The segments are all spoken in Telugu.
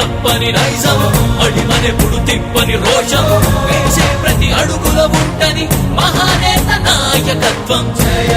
తప్పని నైజం పుడు తిప్పని రోషం వేసే ప్రతి అడుగుల ఉంటని మహానేత నాయకత్వం. జయ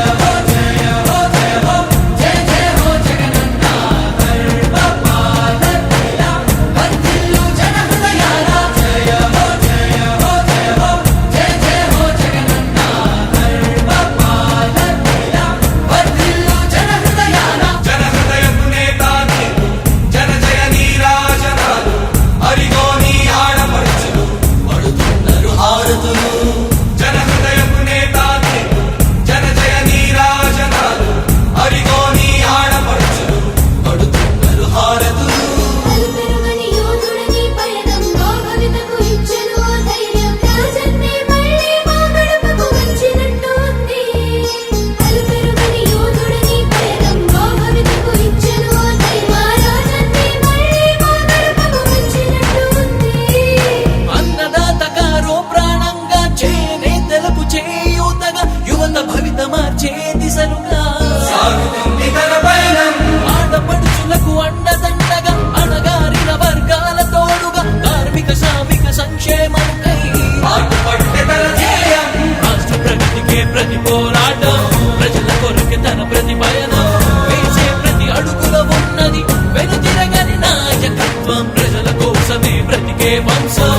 once a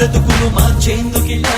బ్రతుకులు మార్చేందుకిలా.